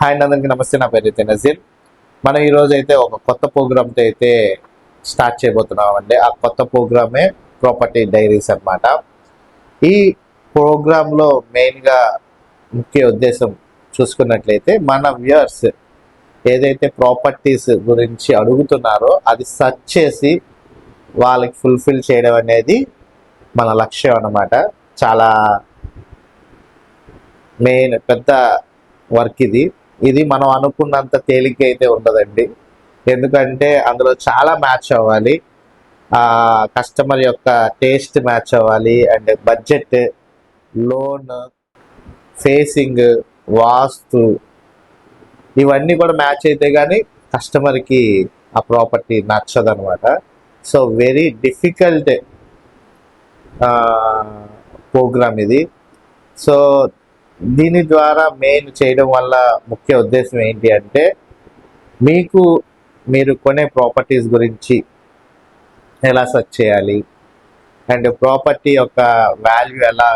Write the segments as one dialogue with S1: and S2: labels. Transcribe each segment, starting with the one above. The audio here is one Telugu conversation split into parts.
S1: హాయ్ అందరికీ నమస్తే నా పేరు అయితే నజీర్. మనం ఈరోజు అయితే ఒక కొత్త ప్రోగ్రామ్తో అయితే స్టార్ట్ చేయబోతున్నాం అండి ఆ కొత్త ప్రోగ్రామే ప్రాపర్టీ డైరీస్ అన్నమాట. ఈ ప్రోగ్రాంలో మెయిన్గా ముఖ్య ఉద్దేశం చూసుకున్నట్లయితే మన వ్యూయర్స్ ఏదైతే ప్రాపర్టీస్ గురించి అడుగుతున్నారో అది సెర్చ్ చేసి వాళ్ళకి ఫుల్ఫిల్ చేయడం అనేది మన లక్ష్యం అన్నమాట. చాలా మెయిన్ పెద్ద వర్క్ ఇది. ఇది మనం అనుకున్నంత తేలిక అయితే ఉండదండి. ఎందుకంటే అందులో చాలా మ్యాచ్ అవ్వాలి. కస్టమర్ యొక్క టేస్ట్ మ్యాచ్ అవ్వాలి. అండ్ బడ్జెట్ లోన్ ఫేసింగ్ వాస్తు ఇవన్నీ కూడా మ్యాచ్ అయితే కానీ కస్టమర్కి ఆ ప్రాపర్టీ నచ్చదనమాట. సో వెరీ డిఫికల్ట్ ప్రోగ్రామ్ ఇది. సో దీని ద్వారా మెయిన్ చేయడం వల్ల ముఖ్య ఉద్దేశం ఏంటి అంటే మీకు మీరు కొనే ప్రాపర్టీస్ గురించి ఎలా సెర్చ్ చేయాలి? అండ్ ప్రాపర్టీ యొక్క వాల్యూ ఎలా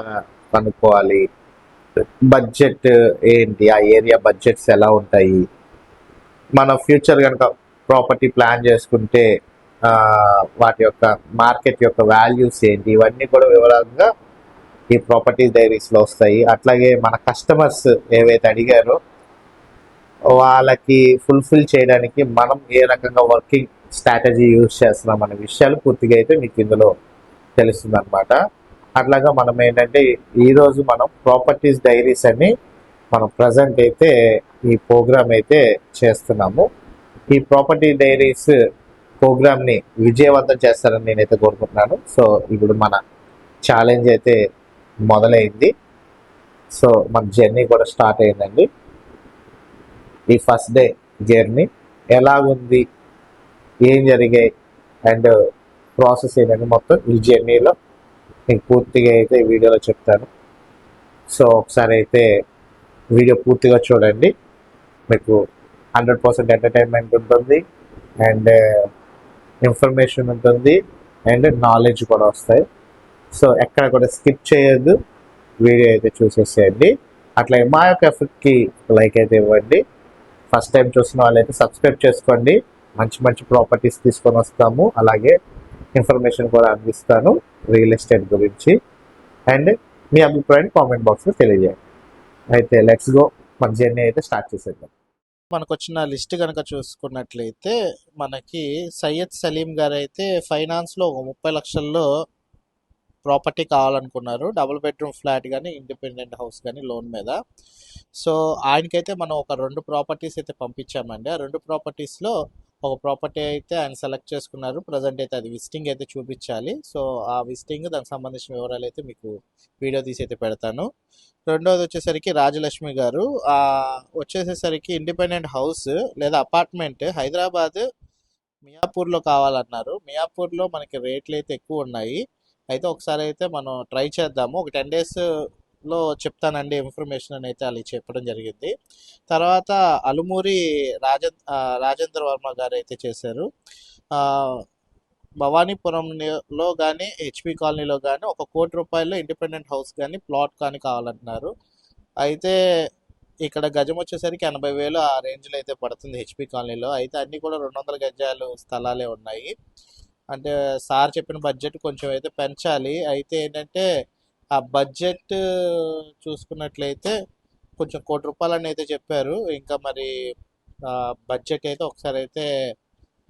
S1: కనుక్కోవాలి? బడ్జెట్ ఏంటి? ఆ ఏరియా బడ్జెట్స్ ఎలా ఉంటాయి? మన ఫ్యూచర్ కనుక ప్రాపర్టీ ప్లాన్ చేసుకుంటే వాటి యొక్క మార్కెట్ యొక్క వాల్యూస్ ఏంటి? ఇవన్నీ కూడా వివరంగా ఈ ప్రాపర్టీ డైరీస్లో వస్తాయి. అట్లాగే మన కస్టమర్స్ ఏవైతే అడిగారో వాళ్ళకి ఫుల్ఫిల్ చేయడానికి మనం ఏ రకంగా వర్కింగ్ స్ట్రాటజీ యూజ్ చేస్తున్నాం అనే విషయాలు పూర్తిగా అయితే మీకు ఇందులో తెలుస్తుంది అనమాట అట్లాగా మనం ఏంటంటే ఈరోజు మనం ప్రాపర్టీస్ డైరీస్ అని మనం ప్రజెంట్ అయితే ఈ ప్రోగ్రామ్ అయితే చేస్తున్నాము. ఈ ప్రాపర్టీ డైరీస్ ప్రోగ్రామ్ని విజయవంతం చేస్తారని నేనైతే కోరుకుంటున్నాను. సో ఇప్పుడు మన ఛాలెంజ్ అయితే మొదలైంది. సో మన జర్నీ కూడా స్టార్ట్ అయిందండి. ఈ ఫస్ట్ డే జర్నీ ఎలాగుంది? ఏం జరిగాయి? అండ్ ప్రాసెస్ ఏంటంటే మొత్తం ఈ జర్నీలో మీకు పూర్తిగా అయితే ఈ వీడియోలో చెప్తాను. సో ఒకసారి అయితే వీడియో పూర్తిగా చూడండి. మీకు హండ్రెడ్ పర్సెంట్ ఎంటర్టైన్మెంట్ ఉంటుంది. అండ్ ఇన్ఫర్మేషన్ ఉంటుంది. అండ్ నాలెడ్జ్ కూడా వస్తాయి. సో ఎక్కడ కూడా స్కిప్ చేయొద్దు. వీడియో అయితే చూసేసేయండి. అట్లా మా యొక్క ఎఫెక్ట్కి లైక్ అయితే ఇవ్వండి. ఫస్ట్ టైం చూసిన వాళ్ళైతే సబ్స్క్రైబ్ చేసుకోండి. మంచి మంచి ప్రాపర్టీస్ తీసుకొని వస్తాము. అలాగే ఇన్ఫర్మేషన్ కూడా అందిస్తాను రియల్ ఎస్టేట్ గురించి. అండ్ మీ అభిప్రాయాన్ని కామెంట్ బాక్స్లో తెలియజేయండి. అయితే లెట్స్ గో. మన జర్నీ అయితే స్టార్ట్ చేసేద్దాం.
S2: మనకు వచ్చిన లిస్ట్ కనుక చూసుకున్నట్లయితే మనకి సయ్యద్ సలీం గారు అయితే ఫైనాన్స్లో ఒక ముప్పై లక్షల్లో ప్రాపర్టీ కావాలనుకున్నారు. డబుల్ బెడ్రూమ్ ఫ్లాట్ కానీ ఇండిపెండెంట్ హౌస్ కానీ లోన్ మీద. సో ఆయనకైతే మనం ఒక రెండు ప్రాపర్టీస్ అయితే పంపించామండి. ఆ రెండు ప్రాపర్టీస్లో ఒక ప్రాపర్టీ అయితే ఆయన సెలెక్ట్ చేసుకున్నారు. ప్రజెంట్ అయితే అది విజిటింగ్ అయితే చూపించాలి. సో ఆ విజిటింగ్ దానికి సంబంధించిన వివరాలు అయితే మీకు వీడియో తీసి అయితే పెడతాను. రెండోది వచ్చేసరికి రాజలక్ష్మి గారు. వచ్చేసేసరికి ఇండిపెండెంట్ హౌస్ లేదా అపార్ట్మెంట్ హైదరాబాద్ మియాపూర్లో కావాలన్నారు. మియాపూర్లో మనకి రేట్లు అయితే ఎక్కువ ఉన్నాయి. అయితే ఒకసారి అయితే మనం ట్రై చేద్దాము. ఒక టెన్ డేస్లో చెప్తానండి ఇన్ఫర్మేషన్ అని అయితే అలా చెప్పడం జరిగింది. తర్వాత అలుమూరి రాజ రాజేంద్ర వర్మ గారు అయితే చేశారు. భవానీపురంలో కానీ హెచ్పి కాలనీలో కానీ ఒక కోటి రూపాయలు ఇండిపెండెంట్ హౌస్ కానీ ప్లాట్ కానీ కావాలంటున్నారు. అయితే ఇక్కడ గజం వచ్చేసరికి ఎనభై వేలు ఆ రేంజ్లో అయితే పడుతుంది హెచ్పి కాలనీలో. అయితే అన్నీ కూడా రెండు వందల గజాలు స్థలాలే ఉన్నాయి. అంటే సార్ చెప్పిన బడ్జెట్ కొంచెం అయితే పెంచాలి. అయితే ఏంటంటే ఆ బడ్జెట్ చూసుకున్నట్లయితే కొంచెం కోటి రూపాయలని అయితే చెప్పారు. ఇంకా మరి బడ్జెట్ అయితే ఒకసారి అయితే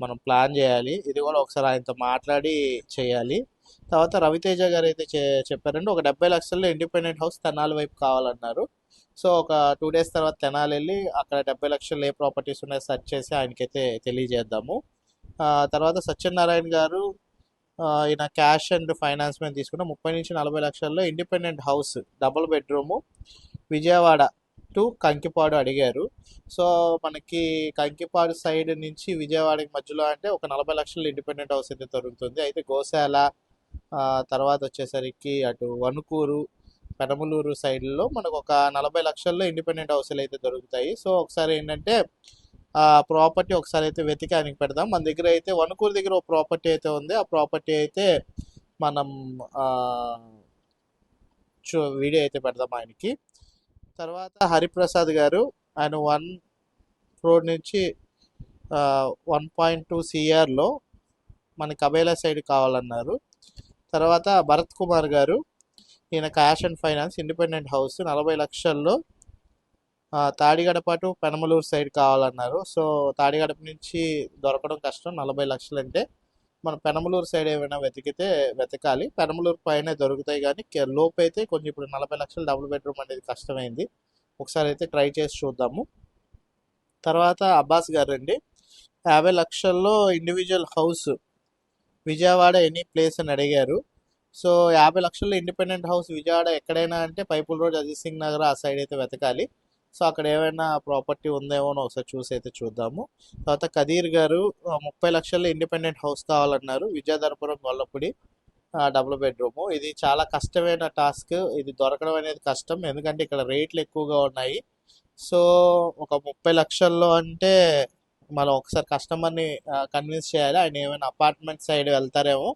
S2: మనం ప్లాన్ చేయాలి. ఇది కూడా ఒకసారి ఆయనతో మాట్లాడి చేయాలి. తర్వాత రవితేజ గారు అయితే చె- చెప్పారంటే ఒక డెబ్బై లక్షల్లో ఇండిపెండెంట్ హౌస్ తెనాలి వైపు కావాలన్నారు. సో ఒక టూ డేస్ తర్వాత తెనాలి వెళ్ళి అక్కడ డెబ్బై లక్షలు ఏ ప్రాపర్టీస్ ఉన్నాయో సెర్చ్ చేసి ఆయనకైతే తెలియజేద్దాము. తర్వాత సత్యనారాయణ గారు ఈయన క్యాష్ అండ్ ఫైనాన్స్ మీద తీసుకున్న ముప్పై నుంచి నలభై లక్షల్లో independent house double bedroom Vijayawada to Kankipadu అడిగారు. సో మనకి కంకిపాడు సైడ్ నుంచి విజయవాడకి మధ్యలో అంటే ఒక నలభై లక్షల ఇండిపెండెంట్ హౌస్ అయితే దొరుకుతుంది. అయితే గోశాల తర్వాత వచ్చేసరికి అటు వణుకూరు పెనమలూరు సైడ్లో మనకు ఒక నలభై లక్షల్లో ఇండిపెండెంట్ హౌస్లు అయితే దొరుకుతాయి. సో ఒకసారి ఏంటంటే ఆ ప్రాపర్టీ ఒకసారి అయితే వెతికి ఆయనకి పెడదాం. మన దగ్గర అయితే వణుకూరు దగ్గర ఒక ప్రాపర్టీ అయితే ఉంది. ఆ ప్రాపర్టీ అయితే మనం చూ వీడియో అయితే పెడదాం ఆయనకి. తర్వాత హరిప్రసాద్ గారు ఆయన వన్ రోడ్ నుంచి వన్ పాయింట్ టూ సిఆర్లో మనకి అబేలా సైడ్ కావాలన్నారు. తర్వాత భరత్ కుమార్ గారు ఈయన cash and finance independent house నలభై లక్షల్లో తాడిగడ పాటు పెనమలూరు సైడ్ కావాలన్నారు. సో తాడిగడప నుంచి దొరకడం కష్టం నలభై లక్షలు అంటే మన పెనమలూరు సైడ్ ఏమైనా వెతికితే వెతకాలి. పెనమలూరు పైన దొరుకుతాయి కానీ లోపు అయితే కొంచెం ఇప్పుడు నలభై లక్షలు డబుల్ బెడ్రూమ్ అనేది కష్టమైంది. ఒకసారి అయితే ట్రై చేసి చూద్దాము. తర్వాత అబ్బాస్ గారు అండి యాభై లక్షల్లో individual house. Vijayawada any place అని అడిగారు. సో యాభై లక్షల్లో ఇండిపెండెంట్ హౌస్ విజయవాడ ఎక్కడైనా అంటే పైపుల్ రోడ్ అజిత్ సింగ్ నగర్ ఆ సైడ్ అయితే వెతకాలి. సో అక్కడ ఏమైనా ప్రాపర్టీ ఉందేమో అని ఒకసారి చూసి అయితే చూద్దాము. తర్వాత కదీర్ గారు ముప్పై లక్షల్లో ఇండిపెండెంట్ హౌస్ కావాలన్నారు. Vijayadharapuram Gollapudi double bedroom. ఇది చాలా కష్టమైన టాస్క్. ఇది దొరకడం అనేది కష్టం. ఎందుకంటే ఇక్కడ రేట్లు ఎక్కువగా ఉన్నాయి. సో ఒక ముప్పై లక్షల్లో అంటే మనం ఒకసారి కస్టమర్ని కన్విన్స్ చేయాలి. ఆయన ఏమైనా అపార్ట్మెంట్ సైడ్ వెళ్తారేమో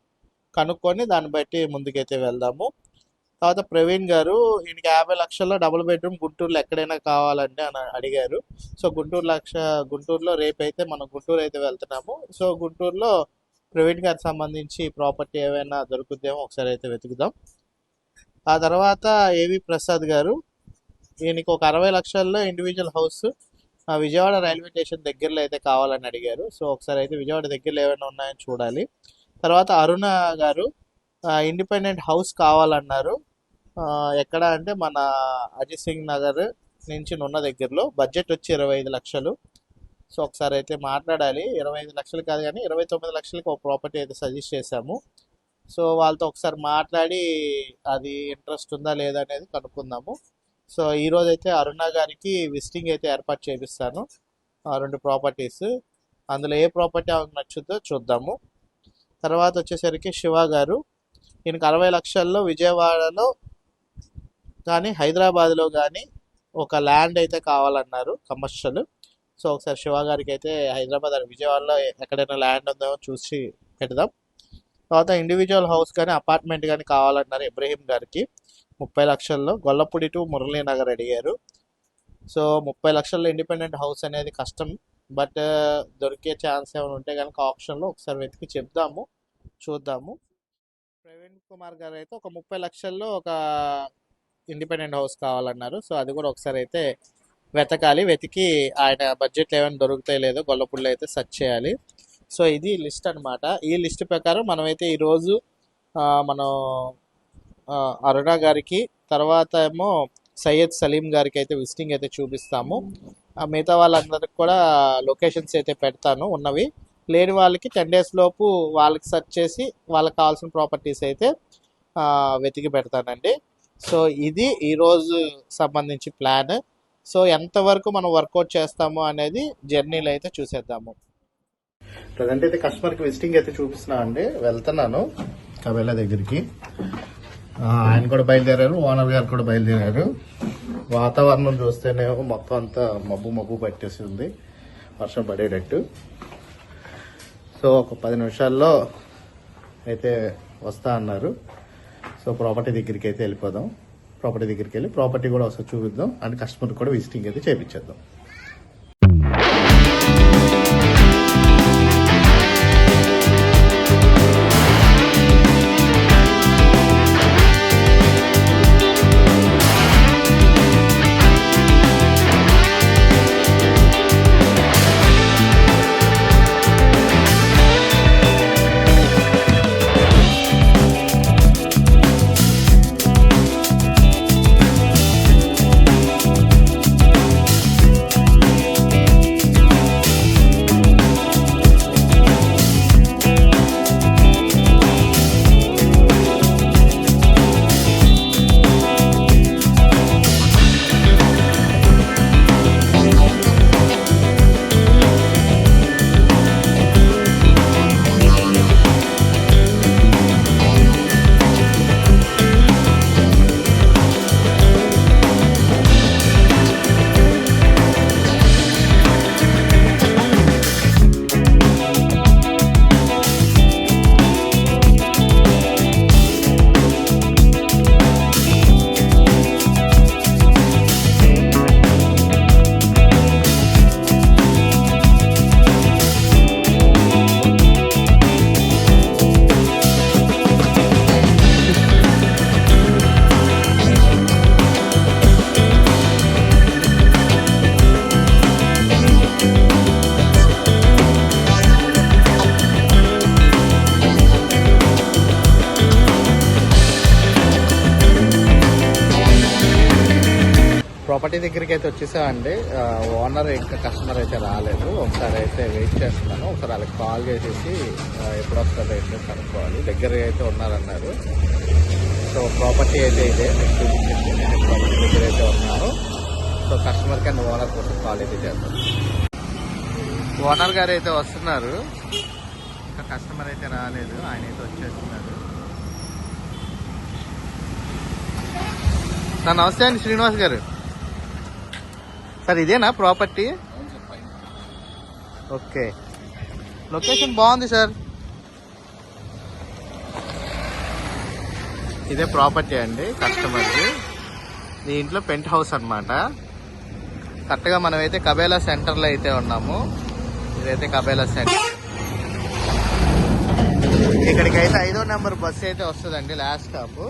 S2: కనుక్కొని దాన్ని బట్టి ముందుకైతే వెళ్దాము. తర్వాత ప్రవీణ్ గారు ఈయనకి యాభై లక్షల్లో డబుల్ బెడ్రూమ్ గుంటూరులో ఎక్కడైనా కావాలంటే అని అడిగారు. సో గుంటూరు లక్ష గుంటూరులో రేపైతే మనం గుంటూరు అయితే వెళ్తున్నాము. సో గుంటూరులో ప్రవీణ్ గారికి సంబంధించి ప్రాపర్టీ ఏమైనా దొరుకుతుందేమో ఒకసారి అయితే వెతుకుదాం. ఆ తర్వాత ఏవి ప్రసాద్ గారు ఈయనకి ఒక అరవై లక్షల్లో individual house Vijayawada railway station దగ్గరలో అయితే కావాలని అడిగారు. సో ఒకసారి అయితే విజయవాడ దగ్గరలో ఏమైనా ఉన్నాయని చూడాలి. తర్వాత అరుణ గారు ఇండిపెండెంట్ హౌస్ కావాలన్నారు. ఎక్కడ అంటే మన అజిత్ సింగ్ నగర్ నుంచి ఉన్న దగ్గరలో. బడ్జెట్ వచ్చి ఇరవై ఐదు లక్షలు. సో ఒకసారి అయితే మాట్లాడాలి. ఇరవై ఐదు లక్షలు కాదు కానీ ఇరవై తొమ్మిది లక్షలకి ఒక ప్రాపర్టీ అయితే సజెస్ట్ చేశాము. సో వాళ్ళతో ఒకసారి మాట్లాడి అది ఇంట్రెస్ట్ ఉందా లేదా అనేది కనుక్కుందాము. సో ఈరోజు అయితే అరుణ గారికి విజిటింగ్ అయితే ఏర్పాటు చేపిస్తాను. ఆ రెండు ప్రాపర్టీస్. అందులో ఏ ప్రాపర్టీ ఆమెకు నచ్చుద్దో చూద్దాము. తర్వాత వచ్చేసరికి శివ గారు. ఈయనకు అరవై లక్షల్లో విజయవాడలో కానీ హైదరాబాద్లో కానీ ఒక ల్యాండ్ అయితే కావాలన్నారు కమర్షియల్. సో ఒకసారి శివ గారికి అయితే హైదరాబాద్ అని విజయవాడలో ఎక్కడైనా ల్యాండ్ ఉందో చూసి పెడదాం. తర్వాత ఇండివిజువల్ హౌస్ కానీ అపార్ట్మెంట్ కానీ కావాలన్నారు ఇబ్రహీం గారికి. ముప్పై లక్షల్లో గొల్లపూడి టు మురళీనగర్ అడిగారు. సో ముప్పై లక్షల్లో ఇండిపెండెంట్ హౌస్ అనేది కష్టం. బట్ దొరికే ఛాన్స్ ఏమైనా ఉంటే కనుక ఆప్షన్లో ఒకసారి వెతికి చెప్దాము. చూద్దాము. ప్రవీణ్ కుమార్ గారు అయితే ఒక ముప్పై లక్షల్లో ఒక ఇండిపెండెంట్ హౌస్ కావాలన్నారు. సో అది కూడా ఒకసారి అయితే వెతకాలి. వెతికి ఆయన బడ్జెట్లు ఏమైనా దొరుకుతాయి లేదో గొల్లపుళ్ళు అయితే సెర్చ్ చేయాలి. సో ఇది లిస్ట్ అన్నమాట. ఈ లిస్ట్ ప్రకారం మనమైతే ఈరోజు మనం అరుణ గారికి తర్వాత ఏమో సయ్యద్ సలీం గారికి అయితే విజిటింగ్ అయితే చూపిస్తాము. ఆ మిగతా వాళ్ళందరికి కూడా లొకేషన్స్ అయితే పెడతాను ఉన్నవి. లేని వాళ్ళకి టెన్ డేస్ లోపు వాళ్ళకి సెర్చ్ చేసి వాళ్ళకి కావాల్సిన ప్రాపర్టీస్ అయితే వెతికి పెడతానండి. సో ఇది ఈరోజు సంబంధించి ప్లాన్. సో ఎంతవరకు మనం వర్కౌట్ చేస్తాము అనేది జర్నీలో అయితే చూసేద్దాము. ప్రజెంట్ అయితే కస్టమర్కి విజిటింగ్ అయితే చూపిస్తున్నా అండి. వెళ్తున్నాను. కబేలా దగ్గరికి. ఆయన కూడా బయలుదేరారు ఓనర్ గారు కూడా బయలుదేరారు. వాతావరణం చూస్తేనేమో మొత్తం అంతా మబ్బు మబ్బు పట్టేసి ఉంది. వర్షం పడేటట్టు. సో ఒక పది నిమిషాల్లో అయితే వస్తా అన్నారు. సో ప్రాపర్టీ దగ్గరికి అయితే వెళ్ళిపోదాం. ప్రాపర్టీ దగ్గరికి వెళ్ళి ప్రాపర్టీ కూడా ఒకసారి చూపిద్దాం. అండ్ కస్టమర్ కూడా విజిటింగ్ అయితే చేయించేద్దాం దగ్గరికి అయితే వచ్చేసామండి ఓనర్ ఇంకా కస్టమర్ అయితే రాలేదు. ఒకసారి అయితే వెయిట్ చేస్తున్నాను. ఒకసారి వాళ్ళకి కాల్ చేసేసి ఎప్పుడు వస్తారో అయితే కనుక్కోవాలి. దగ్గర అయితే ఉన్నారన్నారు. సో ప్రాపర్టీ అయితే ఇదే. మీకు చూపించింది నేను ప్రాపర్టీ దగ్గర అయితే ఉన్నాను. సో కస్టమర్ అండ్ ఓనర్ కోసం కాల్ అయితే చేస్తాను ఓనర్ గారు అయితే వస్తున్నారు. ఇంకా కస్టమర్ అయితే రాలేదు. ఆయన అయితే వచ్చేస్తున్నారు. నా నమస్తే అండి శ్రీనివాస్ గారు. సార్ ఇదేనా ప్రాపర్టీ? ఓకే. లొకేషన్ బాగుంది సార్. ఇదే ప్రాపర్టీ అండి కస్టమర్కి దీంట్లో పెంట్ హౌస్ అన్నమాట. కరెక్ట్గా మనమైతే కబేలా సెంటర్లో అయితే ఉన్నాము. ఇదైతే కబేలా సెంటర్. ఇక్కడికి అయితే ఐదో నెంబర్ బస్సు అయితే వస్తుందండి లాస్ట్ స్టాప్.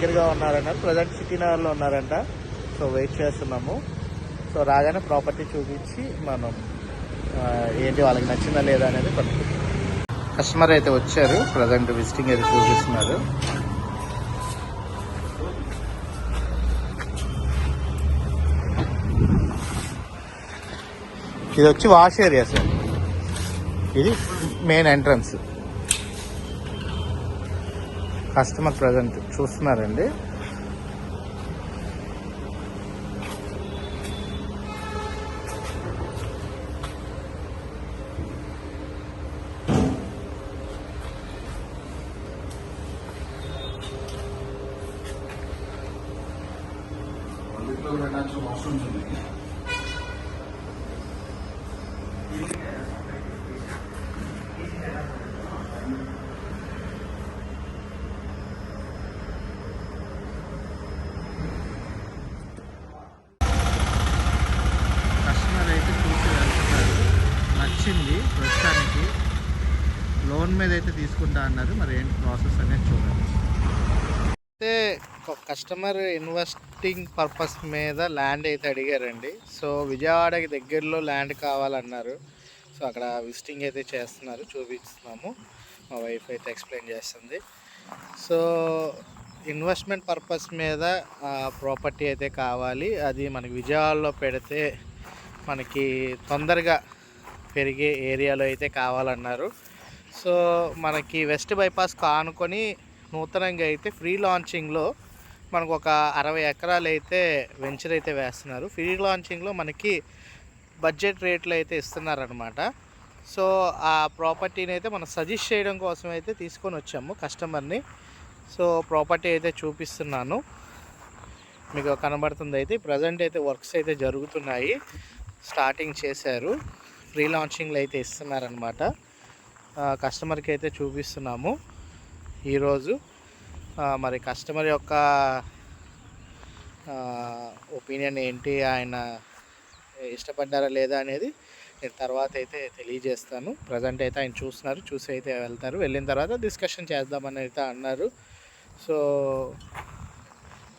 S2: దగ్గరగా ఉన్నారన్నారు ప్రజెంట్ సిటీ నగర్లో ఉన్నారంట. సో వెయిట్ చేస్తున్నాము. సో రాగానే ప్రాపర్టీ చూపించి మనం ఏంటి వాళ్ళకి నచ్చిందా లేదా అనేది కస్టమర్ అయితే వచ్చారు. ప్రజెంట్ విజిటింగ్ అయితే చూపిస్తున్నారు. ఇది వచ్చి వాష్ ఏరియా సార్. ఇది మెయిన్ ఎంట్రన్స్. కస్టమర్ ప్రజెంట్ చూస్తున్నారండి కస్టమర్ అయితే చూసి వెళ్తున్నారు నచ్చింది ప్రస్తుతానికి లోన్ మీద అయితే తీసుకుంటా అన్నారు. మరి ఏంటి ప్రాసెస్ అనేది చూడండి. అయితే కస్టమర్ ఇన్వెస్టింగ్ పర్పస్ మీద ల్యాండ్ అయితే అడిగారండి. సో విజయవాడకి దగ్గరలో ల్యాండ్ కావాలన్నారు. సో అక్కడ విజిటింగ్ అయితే చేస్తున్నారు. చూపిస్తున్నాము. మా వైఫ్ అయితే ఎక్స్ప్లెయిన్ చేస్తుంది. సో ఇన్వెస్ట్మెంట్ పర్పస్ మీద ప్రాపర్టీ అయితే కావాలి. అది మనకి విజయవాడలో పెడితే మనకి తొందరగా పెరిగే ఏరియాలో అయితే కావాలన్నారు. సో మనకి వెస్ట్ బైపాస్ కానుకొని నూతనంగా అయితే ఫ్రీ లాంచింగ్లో మనకు ఒక అరవై ఎకరాలు అయితే వెంచర్ అయితే వేస్తున్నారు. ఫ్రీ లాంచింగ్లో మనకి బడ్జెట్ రేట్లు అయితే ఇస్తున్నారనమాట సో ఆ ప్రాపర్టీని అయితే మనం సజెస్ట్ చేయడం కోసం అయితే తీసుకొని వచ్చాము కస్టమర్ని. సో ప్రాపర్టీ అయితే చూపిస్తున్నాను. మీకు కనబడుతుంది అయితే ప్రజెంట్ అయితే వర్క్స్ అయితే జరుగుతున్నాయి. స్టార్టింగ్ చేశారు. ఫ్రీ లాంచింగ్లు అయితే ఇస్తున్నారనమాట కస్టమర్కి అయితే చూపిస్తున్నాము. ఈరోజు మరి కస్టమర్ యొక్క ఒపీనియన్ ఏంటి ఆయన ఇష్టపడ్డారా లేదా అనేది నేను తర్వాత అయితే తెలియజేస్తాను. ప్రజెంట్ అయితే ఆయన చూస్తున్నారు చూసి అయితే వెళ్తారు. వెళ్ళిన తర్వాత డిస్కషన్ చేద్దామని అయితే అన్నారు. సో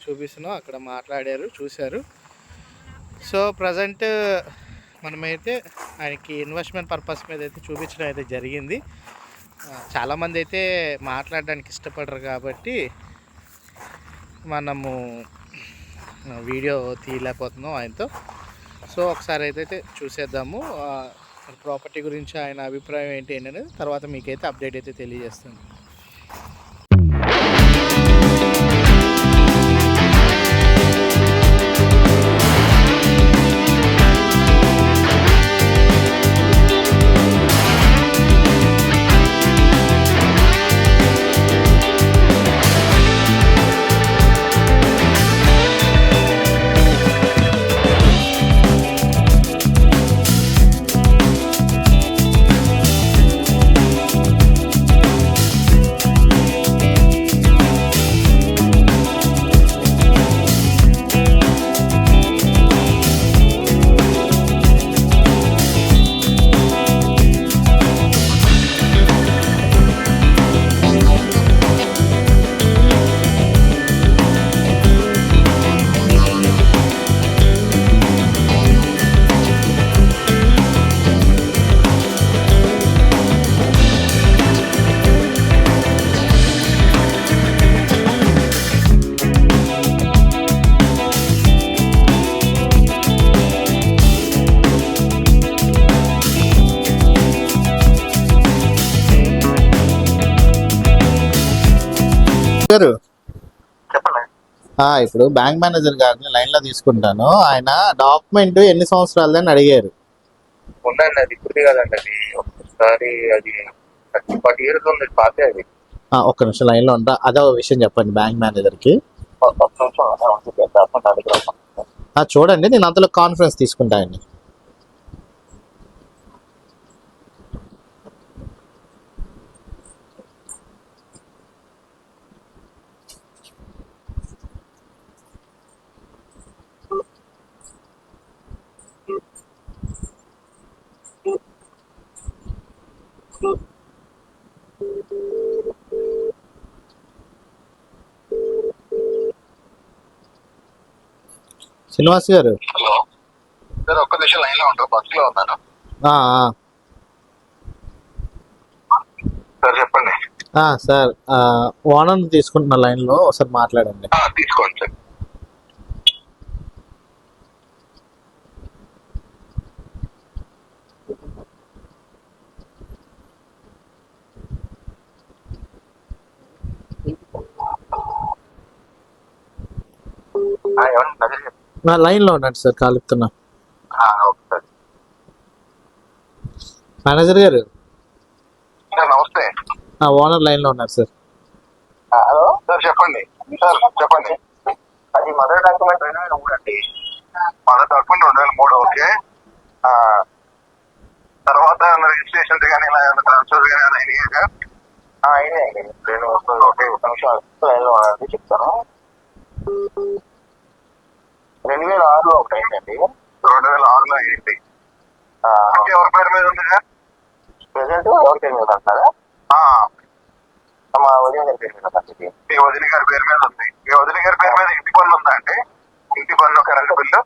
S2: చూపిస్తున్నాం అక్కడ మాట్లాడారు చూశారు. సో ప్రజెంట్ మనమైతే ఆయనకి ఇన్వెస్ట్మెంట్ పర్పస్ మీద అయితే చూపించడం అయితే జరిగింది. చాలామంది అయితే మాట్లాడడానికి ఇష్టపడరు కాబట్టి మనము వీడియో తీయలేకపోతున్నాం ఆయనతో. సో ఒకసారి అయితే చూసేద్దాము. ప్రాపర్టీ గురించి ఆయన అభిప్రాయం ఏంటి అనేది తర్వాత మీకైతే అప్డేట్ అయితే తెలియజేస్తాను. ఇప్పుడు బ్యాంక్ మేనేజర్ గారిని లైన్లో తీసుకుంటాను ఆయన డాక్యుమెంట్ ఎన్ని సంవత్సరాలు అని అడిగారు
S3: ఉందండి అది ఇప్పుడు కదండి అది ఒకసారి అది థర్టీ ఫార్టీ ఇయర్స్ ఉంది పాతే అది
S2: ఆ, ఒక్క నిమిషం లైన్లో ఉంటా అదే ఒక విషయం చెప్పండి బ్యాంక్
S3: ఉంది.
S2: ఆ, చూడండి నేను అంతలో కాన్ఫరెన్స్ తీసుకుంటానండి శ్రీనివాస్ గారు?
S3: హలో. సార్ ఒక్క నిమిషం లైన్లో ఉంటారు బస్లో ఉన్నాను. సార్ చెప్పండి.
S2: ఆ, సార్ ఓనర్ తీసుకుంటున్న లైన్లో ఒకసారి మాట్లాడండి
S3: ఆ, తీసుకోండి సార్ ఆ, ఏమండి నజర్ చెప్పండి.
S2: నా లైన్లో ఉండండి సార్ కాలుపుతున్నా
S3: ఆ, ఓకే సార్.
S2: మేనేజర్ గారు?
S3: సార్ నమస్తే.
S2: ఆ ఓనర్ లైన్లో ఉన్నారు సార్.
S3: హలో సార్ చెప్పండి. సార్ చెప్పండి. అది మదర్ డాక్యుమెంట్ రెండు వేల మూడు అండి. మదర్ డాక్యుమెంట్ రెండు వేల మూడు ఓకే. ఆ, తర్వాత రిజిస్ట్రేషన్ కానీ ఇలా ఏమైనా ట్రాన్స్ఫర్ కానీ ఏమైనా అయినాయా సార్? అయినాయి రెండు వస్తుంది ఓకే ఒక నిమిషం. చెప్తాను. రెండు వేల ఆరులో ఒకటి అయిందండి రెండు వేల ఆరులో అయింది ఎవరి పేరు మీద ఉంది సార్? ప్రెసెంట్ ఎవరి పేరు మీద అంటారా మా వదిన గారి పేరు మీద ఉంది మీ వదిన గారి పేరు మీద ఉంది. మీ వదిన గారి పేరు మీద ఇంటి పన్ను ఉందా అండి? ఇంటి పన్ను కరెంట్ బిల్లు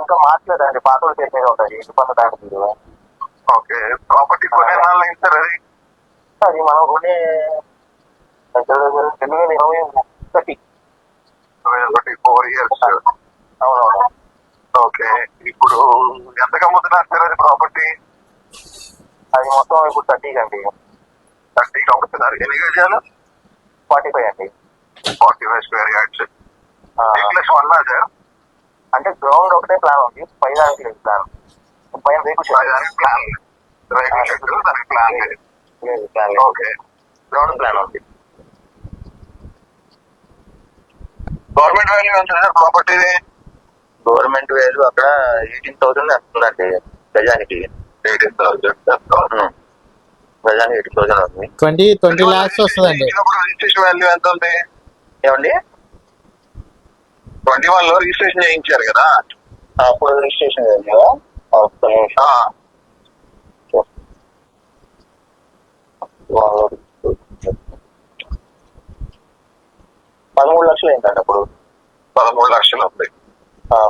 S3: ఇంకా మార్చలేదండి. పాత పేరు మీద ఉంటుంది ఇంటి పన్ను కరెంట్ బిల్లు ఓకే. ప్రాపర్టీ కొనే నాళ్ళు అయింది సార్ అది? అది మనం కొనే రెండు వేల ఇరవై ఒకటి ఒకటి ఫోర్ ఇయర్స్ అవునవును. ఓకే. ఇప్పుడు ఎంతకు అమ్ముతున్నారు సార్ అది ప్రాపర్టీ అది మొత్తం ఇప్పుడు థర్టీ అండి థర్టీకి అమ్ముతున్నారు ఎన్ని గజాలు ఫార్టీ ఫైవ్ అండి. Forty five square yards plus one sir? అంటే గ్రౌండ్ ఒకటే ప్లాన్ ఉంది. పై దానికి లేదు ప్లాన్ పైన దానికి ప్లాన్ షెడ్ దానికి ప్లాన్ లేదు. ఓకే. గ్రౌండ్ ప్లాన్ ఉంది. గవర్నమెంట్ వాల్యూ ఎంత సార్ ప్రాపర్టీది గవర్నమెంట్ వాల్యూ అక్కడ ఎయిటీన్ థౌసండ్ వస్తుందండి గజానికి ఎయిటీన్ థౌసండ్ గజానికి ఎయిటీన్ థౌసండ్ అవుతుంది.
S2: ట్వంటీ ట్వంటీ ల్యాక్స్ వస్తుందండి.
S3: రిజిస్ట్రేషన్ వాల్యూ ఎంత ఉంది? ఏమండి? ట్వంటీ వన్లో రిజిస్ట్రేషన్ చేయించారు కదా. అప్పుడు రిజిస్ట్రేషన్ చేయించారా పదమూడు లక్షలు ఏంటంటే అప్పుడు? పదమూడు లక్షలు ఉంది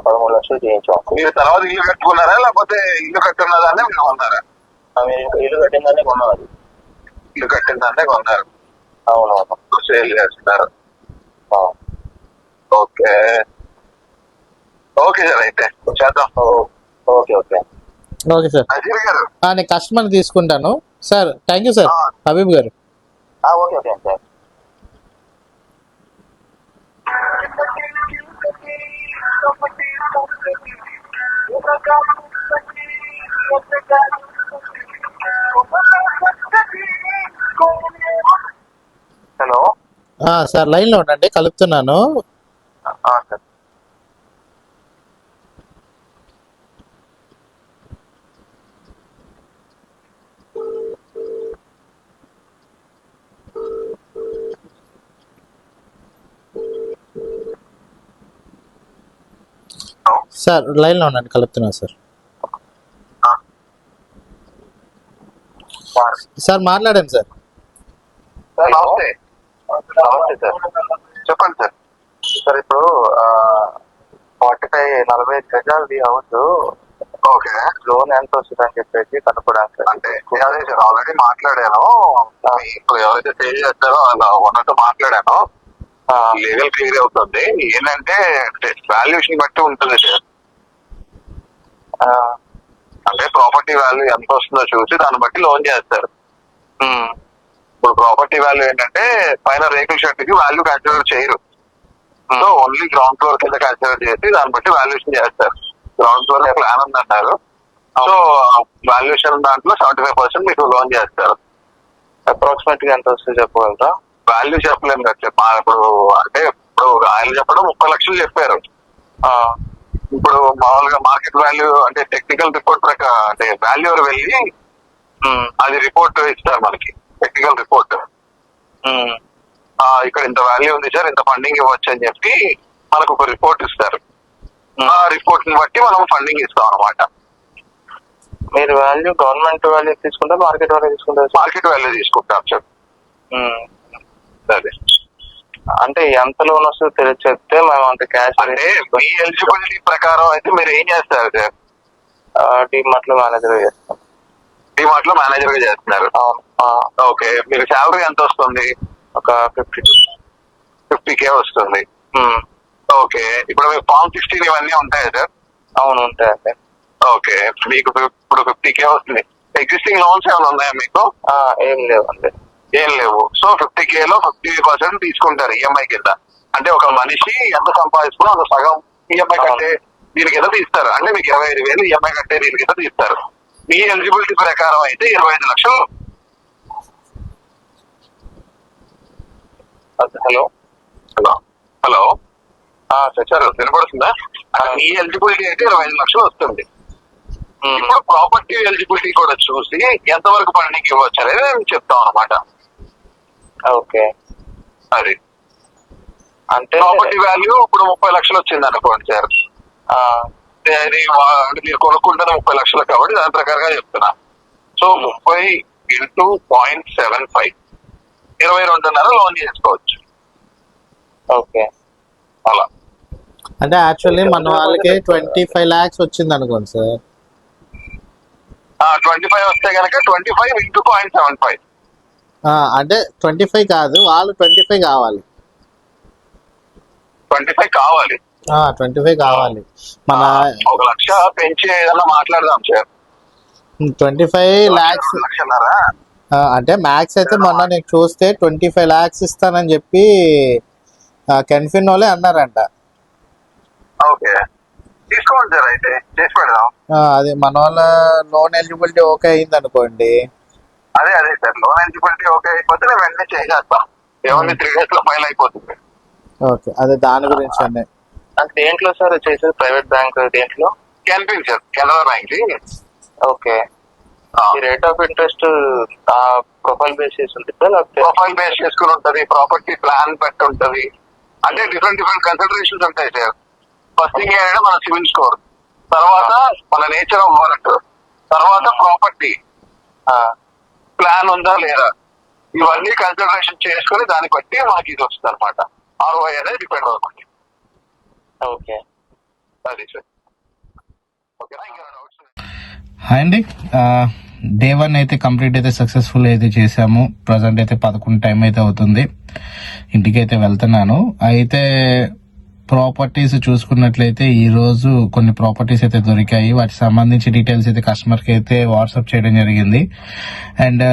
S3: పదమూడు లక్షలు చేయించాం మీరు తర్వాత ఇల్లు కట్టుకున్నారా లేకపోతే ఇల్లు కట్టున్నదాన్ని మీరు కొన్నారా మీరు ఇల్లు కట్టిందాన్ని కొన్నారు ఇల్లు కట్టిందాన్నే కొన్నారు అవునవును సేల్ చేస్తున్నారు. ఓకే. ఓకే సార్ అయితే చేద్దాం. Okay okay.
S2: Okay sir. నేను కస్టమర్ తీసుకుంటాను. Sir thank you sir. Habib గారు.
S3: Okay okay sir. Hello?
S2: Sir లైన్లో ఉండండి కలుపుతున్నాను.
S3: సార్.
S2: సార్ లైన్లో ఉండండి కలుపుతున్నాను సార్. సార్ మాట్లాడండి సార్.
S3: సార్ నమస్తే. నమస్తే సార్. చెప్పండి సార్. సార్ ఇప్పుడు ఫార్టీ ఫైవ్ నలభై ఐదు గజాలది హౌస్ ఓకే. లోన్ ఎంత వస్తుంది అని చెప్పేసి కనుక్కోడానికి అంటే అదే సార్ ఆల్రెడీ మాట్లాడాను. ఇప్పుడు ఎవరైతే పే చేస్తారో అలా ఉన్నట్టు మాట్లాడాను. లీగల్ క్లియర్ అవుతుంది. ఏంటంటే వాల్యుయేషన్ బట్టి ఉంటుంది సార్ అంటే ప్రాపర్టీ వాల్యూ ఎంత వస్తుందో చూసి దాన్ని బట్టి లోన్ చేస్తారు. ఇప్పుడు ప్రాపర్టీ వాల్యూ ఏంటంటే పైన రేకుల షెడ్కి వాల్యూ కన్సిడర్ చేయరు సో ఓన్లీ గ్రౌండ్ ఫ్లోర్ కింద కన్సిడర్ చేసి దాన్ని బట్టి వాల్యుయేషన్ చేస్తారు. గ్రౌండ్ ఫ్లోర్ ప్లాన్ ఉంది అన్నారు సో వాల్యుయేషన్ దాంట్లో సెవెంటీ ఫైవ్ పర్సెంట్ మీకు లోన్ చేస్తారు. అప్రాక్సిమేట్గా ఎంత వస్తుంది చెప్పగలరా? వాల్యూ చెప్పలేము కదా చెప్ప ఇప్పుడు అంటే ఇప్పుడు ఆయన చెప్పడం ముప్పై లక్షలు చెప్పారు. ఇప్పుడు మామూలుగా మార్కెట్ వాల్యూ అంటే టెక్నికల్ రిపోర్ట్ ప్రకారం అంటే వాల్యూ వెళ్ళి అది రిపోర్ట్ ఇస్తారు మనకి టెక్నికల్ రిపోర్ట్ ఇక్కడ ఇంత వాల్యూ ఉంది సార్ ఇంత ఫండింగ్ ఇవ్వచ్చు అని చెప్పి మనకు ఒక రిపోర్ట్ ఇస్తారు. ఆ రిపోర్ట్ని బట్టి మనం ఫండింగ్ ఇస్తాం అనమాట
S4: మీరు వాల్యూ గవర్నమెంట్ వాల్యూ తీసుకుంటారు మార్కెట్ వాల్యూ తీసుకుంటారు
S3: మార్కెట్ వాల్యూ తీసుకుంటాం సార్.
S4: అంటే ఎంత లోన్ వస్తుందో తెలిసి చెప్తే మేము అంత క్యాష్
S3: అంటే మీ ఎలిజిబిలిటీ ప్రకారం అయితే మీరు ఏం చేస్తారు సార్?
S4: డిమార్ట్లో మేనేజర్ చేస్తాం.
S3: డిమార్ట్లో మేనేజర్గా చేస్తున్నారు. ఓకే. మీకు శాలరీ ఎంత వస్తుంది?
S4: ఒక ఫిఫ్టీ
S3: ఫిఫ్టీ కే వస్తుంది. ఓకే. ఇప్పుడు మీకు ఫామ్ సిక్స్టీన్ ఇవన్నీ ఉంటాయి సార్?
S4: అవును ఉంటాయండి
S3: ఓకే. మీకు ఇప్పుడు ఫిఫ్టీ కే వస్తుంది. ఎగ్జిస్టింగ్ లోన్స్ ఏమైనా ఉన్నాయా మీకు?
S4: ఏం లేవండి.
S3: ఏం లేవు. సో ఫిఫ్టీ కే లో ఫిఫ్టీ పర్సెంట్ తీసుకుంటారు ఈఎంఐ కింద. అంటే ఒక మనిషి ఎంత సంపాదిస్తున్నా అంత సగం ఈఎంఐ కట్టే దీని కింద తీస్తారు? అంటే మీకు ఇరవై ఐదు వేలు ఈఎంఐ కట్టే దీని కింద తీస్తారు? మీ ఎలిజిబిలిటీ ప్రకారం అయితే ఇరవై ఐదు లక్షలు.
S4: హలో.
S3: హలో. హలో.
S4: సార్
S3: వినపడుతుందా? మీ ఎలిజిబిలిటీ అయితే ఇరవై ఐదు లక్షలు వస్తుంది. ఇప్పుడు ప్రాపర్టీ ఎలిజిబిలిటీ కూడా చూసి ఎంతవరకు ఫండింగ్ ఇవ్వచ్చు అనేది మేము చెప్తాం అనమాట
S4: ఓకే.
S3: అది
S4: అంటే
S3: ప్రాపర్టీ వాల్యూ ఇప్పుడు ముప్పై లక్షలు వచ్చింది అనుకోండి సార్.
S4: ఆ,
S3: అది మీరు కొనుక్కుంటున్న ముప్పై లక్షలు కాబట్టి దాని ప్రకారంగా చెప్తున్నా. సో ముప్పై ఇంటూ పాయింట్ సెవెన్ ఫైవ్. ఇరవై రెండున్నర లోన్ చేసుకోవచ్చు.
S4: ఓకే.
S3: అలా.
S2: అంటే యాక్చువల్లీ మన వాళ్ళకి ట్వంటీ ఫైవ్ ల్యాక్స్ వచ్చింది అనుకోండి సార్.
S3: ట్వంటీ ఫైవ్ వస్తే కనుక twenty five into point seven five.
S2: అంటే ట్వంటీ ఫైవ్ కాదు వాళ్ళు ట్వంటీ ఫైవ్ కావాలి.
S3: ట్వంటీ ఫైవ్ కావాలి.
S2: ట్వంటీ ఫైవ్ కావాలి. మన
S3: ఒక లక్ష పెంచి మాట్లాడదాం సార్.
S2: ట్వంటీ ఫైవ్ ల్యాక్స్
S3: లక్షన్నారా?
S2: అంటే మ్యాక్స్ అయితే మొన్న నేను చూస్తే ట్వంటీ ఫైవ్ ల్యాక్స్ ఇస్తానని చెప్పి కెన్ఫిన్ వాళ్ళే అన్నారంట.
S3: ఓకే. తీసుకోండి సార్ అయితే. చేసి పెడదాం.
S2: ఆ, అది మన వాళ్ళ లోన్ ఎలిజిబిలిటీ ఓకే అయింది అనుకోండి
S3: అదే అదే సార్. లోన్ ఎలిజిబిలిటీ ఓకే అయిపోతే నేను వెంటనే చేసేస్తాం. ఏముంది త్రీ డేస్లో ఫైల్ అయిపోతుంది.
S2: ఓకే అదే దాని గురించి అండి.
S4: అంటే దేంట్లో సార్ చేసేది? ప్రైవేట్ బ్యాంక్ దేంట్లో?
S3: క్యాన్పింగ్ సార్ కెనరా బ్యాంక్
S4: ఓకే. ఈ rate of interest profile basis ఉంటుందా లేకపోతే?
S3: ప్రొఫైల్ బేస్ చేసుకుని ఉంటది ప్రాపర్టీ ప్లాన్ బట్టి ఉంటది. అంటే డిఫరెంట్ డిఫరెంట్ కన్సిడరేషన్స్ ఉంటాయి సార్. ఫస్ట్ థింగ్ ఏంటంటే మన సివిల్ స్కోర్ తర్వాత మన నేచర్ ఆఫ్ వర్క్ తర్వాత ప్రాపర్టీ
S4: ఆ,
S3: ప్లాన్ ఉందా లేదా? ఇవన్నీ కన్సిడరేషన్ చేసుకుని దాన్ని బట్టి మనకి ఇది వస్తుంది అనమాట ఆర్ఓఐ అనేది డిపెండ్ అవుతుంది
S4: ఓకే.
S3: అది సార్. ఓకేనా? ఇంకా డౌట్స్
S2: హాయ్ అండి. డే వన్ అయితే కంప్లీట్ అయితే సక్సెస్ఫుల్ అయితే చేశాము. ప్రజెంట్ అయితే పదకొండు టైం అయితే అవుతుంది. ఇంటికి అయితే వెళ్తున్నాను. అయితే ప్రాపర్టీస్ చూసుకున్నట్లయితే ఈ రోజు కొన్ని ప్రాపర్టీస్ అయితే దొరికాయి. వాటికి సంబంధించి డీటెయిల్స్ అయితే కస్టమర్కి అయితే వాట్సాప్ చేయడం జరిగింది. అండ్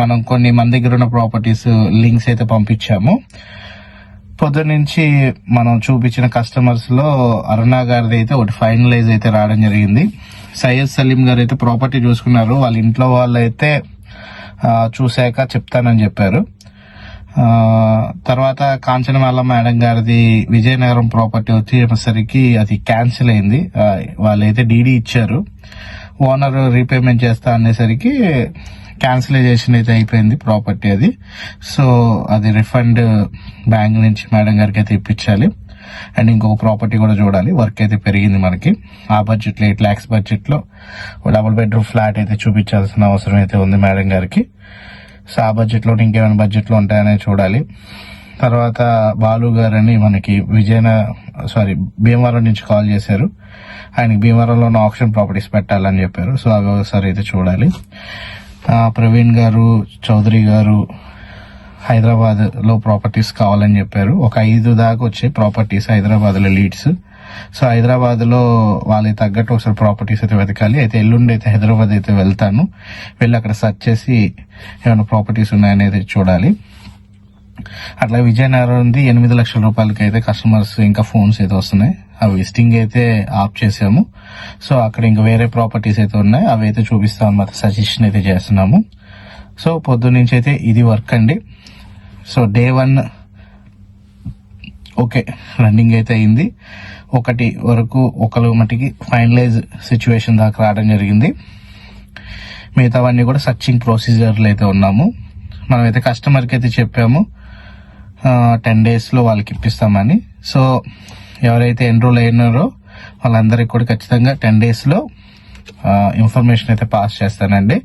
S2: మనం కొన్ని మన దగ్గర ఉన్న ప్రాపర్టీస్ లింక్స్ అయితే పంపించాము. పొద్దున్న నుంచి మనం చూపించిన కస్టమర్స్లో అరుణ గారిది అయితే ఒకటి ఫైనలైజ్ అయితే రావడం జరిగింది. సయ్యద్ సలీం గారు అయితే ప్రాపర్టీ చూసుకున్నారు. వాళ్ళ ఇంట్లో వాళ్ళు అయితే చూశాక చెప్తానని చెప్పారు. తర్వాత కాంచనమాల మేడం గారిది విజయనగరం ప్రాపర్టీ వచ్చేసరికి అది క్యాన్సిల్ అయింది. వాళ్ళు వాళ్ళైతే డీడీ ఇచ్చారు. ఓనర్ రీపేమెంట్ చేస్తా అనేసరికి క్యాన్సిలైజేషన్ అయితే అయిపోయింది ప్రాపర్టీ అది. సో అది రిఫండ్ బ్యాంక్ నుంచి మేడం గారికి అయితే ఇప్పించాలి. అండ్ ఇంకొక ప్రాపర్టీ కూడా చూడాలి. వర్క్ అయితే పెరిగింది మనకి. ఆ బడ్జెట్లో ఎయిట్ ల్యాక్స్ బడ్జెట్లో డబుల్ బెడ్రూమ్ ఫ్లాట్ అయితే చూపించాల్సిన అవసరం అయితే ఉంది మేడం గారికి. సో ఆ బడ్జెట్లో ఇంకేమైనా బడ్జెట్లో ఉంటాయనే చూడాలి. తర్వాత బాలు గారని మనకి విజయన సారీ భీమవరం నుంచి కాల్ చేశారు. ఆయనకి భీమవరంలో ఉన్న ఆప్షన్ ప్రాపర్టీస్ పెట్టాలని చెప్పారు. సో అవి ఒకసారి అయితే చూడాలి. ప్రవీణ్ గారు చౌదరి గారు హైదరాబాద్లో ప్రాపర్టీస్ కావాలని చెప్పారు. ఒక ఐదు దాకా వచ్చే ప్రాపర్టీస్ హైదరాబాద్లో లీడ్స్. సో హైదరాబాద్లో వాళ్ళకి తగ్గట్టు ఒకసారి ప్రాపర్టీస్ అయితే వెతకాలి. అయితే ఎల్లుండి అయితే హైదరాబాద్ అయితే వెళ్తాను. వెళ్ళి అక్కడ సెర్చ్ చేసి ఏమైనా ప్రాపర్టీస్ ఉన్నాయనేది చూడాలి. అట్లా విజయనగరం ఉంది ఎనిమిది లక్షల రూపాయలకి అయితే కస్టమర్స్ ఇంకా ఫోన్స్ అయితే వస్తున్నాయి. అవి విజిటింగ్ అయితే ఆఫ్ చేసాము. సో అక్కడ ఇంకా వేరే ప్రాపర్టీస్ అయితే ఉన్నాయి. అవి అయితే చూపిస్తాం అన్నమాట. సజెషన్ అయితే చేస్తున్నాము. సో పొద్దు నుంచి అయితే ఇది వర్క్ అండి. So day one okay running అయితే అయింది. ఒకటి వరకు ఒకరు మటుకి ఫైనలైజ్ సిచ్యువేషన్ దాకా రావడం జరిగింది. మిగతావన్నీ కూడా సర్చింగ్ ప్రొసీజర్లు అయితే ఉన్నాము. మనమైతే కస్టమర్కి అయితే చెప్పాము. టెన్ డేస్లో వాళ్ళకి ఇప్పిస్తామని. సో ఎవరైతే ఎన్రోల్ అయినారో వాళ్ళందరికీ కూడా ఖచ్చితంగా టెన్ డేస్లో ఇన్ఫర్మేషన్ అయితే పాస్ చేస్తానండి.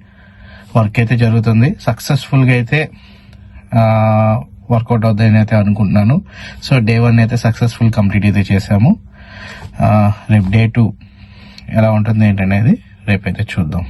S2: వర్క్ అయితే జరుగుతుంది. సక్సెస్ఫుల్గా అయితే వర్కౌట్ అవుతుందని అయితే అనుకుంటున్నాను. సో డే వన్ అయితే సక్సెస్ఫుల్ కంప్లీట్ అయితే చేసాము రేపు డే టూ ఎలా ఉంటుంది ఏంటనేది రేపైతే చూద్దాం.